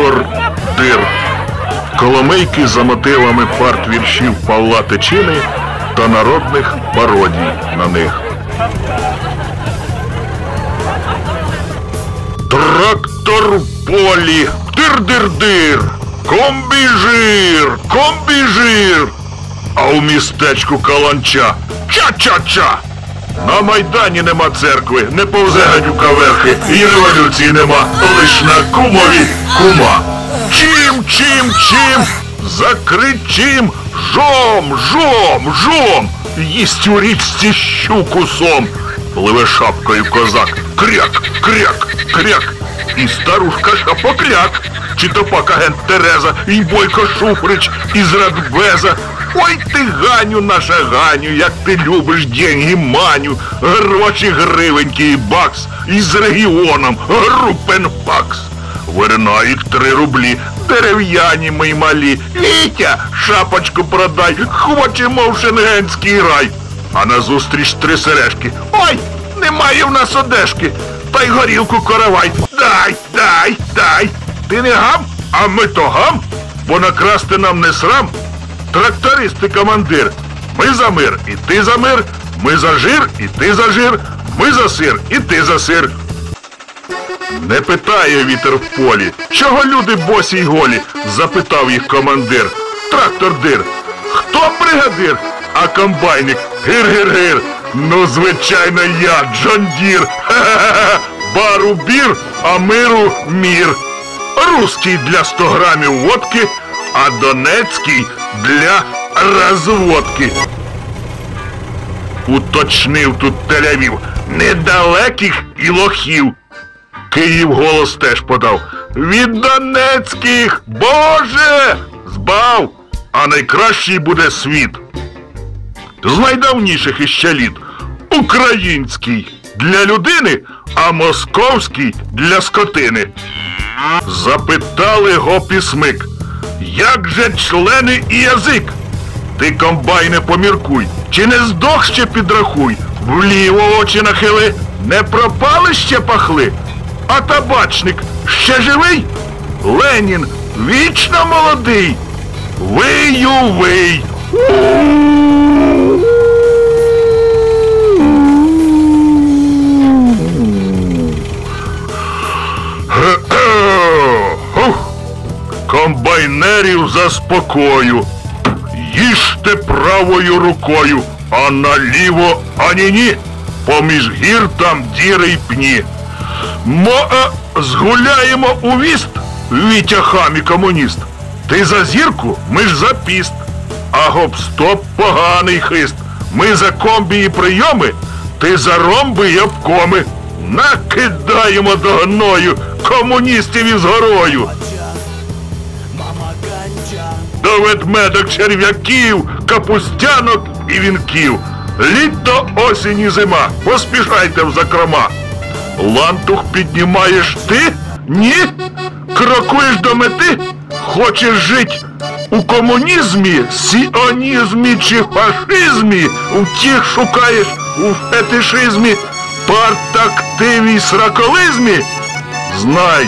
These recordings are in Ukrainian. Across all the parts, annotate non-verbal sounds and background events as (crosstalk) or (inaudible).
Дир. Коломийки за мотивами парт віршів Павла Тичини та народних пародій на них. Трактор в полі. Дир-дир-дир. Комбіжир, комбіжир. А у містечку Каланча. Ча-ча-ча. На Майдані нема церкви, не повзе гадюка верхи, і революції нема, лиш на кумові кума. Чим, чим, чим? Закричим жом, жом, жом. Їсть у річці щуку сом. Пливе шапкою козак. Кряк, кряк, кряк. І старушка шапокляк. Чи то пак агент Тереза, і Бойко Шуфрич із Радбеза. Ой ти Ганю, наша Ганю, як ти любиш деньги маню, гроші гривеньки і бакс, із регіоном Групенпакс. Їх три рублі, дерев'яні ми малі. Вітя, шапочку продай, хочемо в шенгенський рай. А назустріч три сережки. Ой, немає в нас одежки. Та й горілку коровай. Дай, дай, дай. Ти не гам, а ми то гам, бо накрасти нам не срам. Тракторист і командир. Ми за мир, і ти за мир. Ми за жир, і ти за жир. Ми за сир, і ти за сир. Не питає вітер в полі. Чого люди босі й голі? запитав їх командир. Трактор дир. Хто бригадир? А комбайник гир-гир-гир. Ну, звичайно, я, Джон Дір. (laughs) Бару бір, а миру мір. Руський для 100 грамів водки, а Донецький для розводки. Уточнив тут телявів недалеких і лохів. Київ голос теж подав. Від Донецьких, Боже! Збав! А найкращий буде світ. З найдавніших іще літ. Український для людини, а московський для скотини. Запитали го пісмик. Як же члени і язик? Ти, комбайне, поміркуй, чи не здох ще підрахуй, вліво очі нахили, не пропали ще пахли, а табачник ще живий? Ленін вічно молодий. Вию вий. Комбайнерів заспокою. Їжте правою рукою, а наліво ані ні. Поміж гір там діри й пні. Мо е, згуляємо у віст, Вітя хам і комуніст. Ти за зірку, ми ж за піст. А гоп-стоп поганий хист. Ми за комбі і прийоми, ти за ромби й обкоми. Накидаємо до гною комуністів із горою. До ведмедок черв'яків, капустянок і вінків. Літо, осінь і зима. Поспішайте в закрома. Лантух піднімаєш ти? Ні? Крокуєш до мети? Хочеш жить у комунізмі, сіонізмі чи фашизмі? Втіх шукаєш у фетишизмі, партактиві сраколизмі? Знай,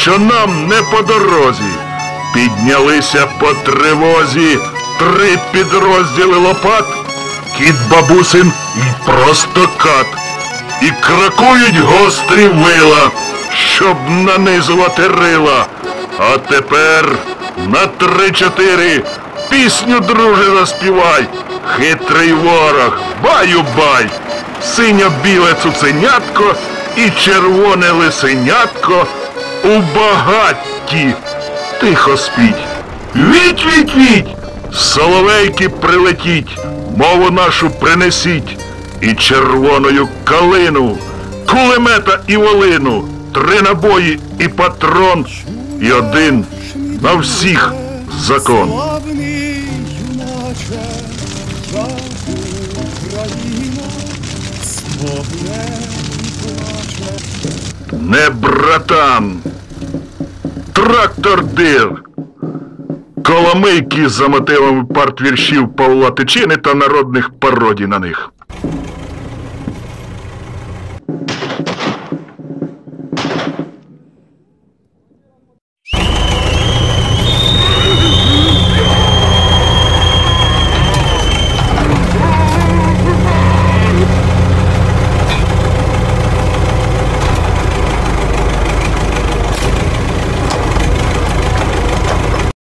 що нам не по дорозі. Піднялися по тривозі три підрозділи лопат, кіт бабусин і просто кат. І кракують гострі вила, щоб нанизувати рила. А тепер на три-чотири пісню, друже, заспівай. Хитрий ворог, баю-бай, синьо-біле цуценятко і червоне лисенятко у багатті. Тихо спіть. Віть, віть, віть! Соловейки прилетіть, мову нашу принесіть, і червоною калину, кулемета і волину, три набої і патрон, і один на всіх закон. Не братан, трактор див. Коломийки за мотивами партвіршів Павла Тичини та народних пародій на них.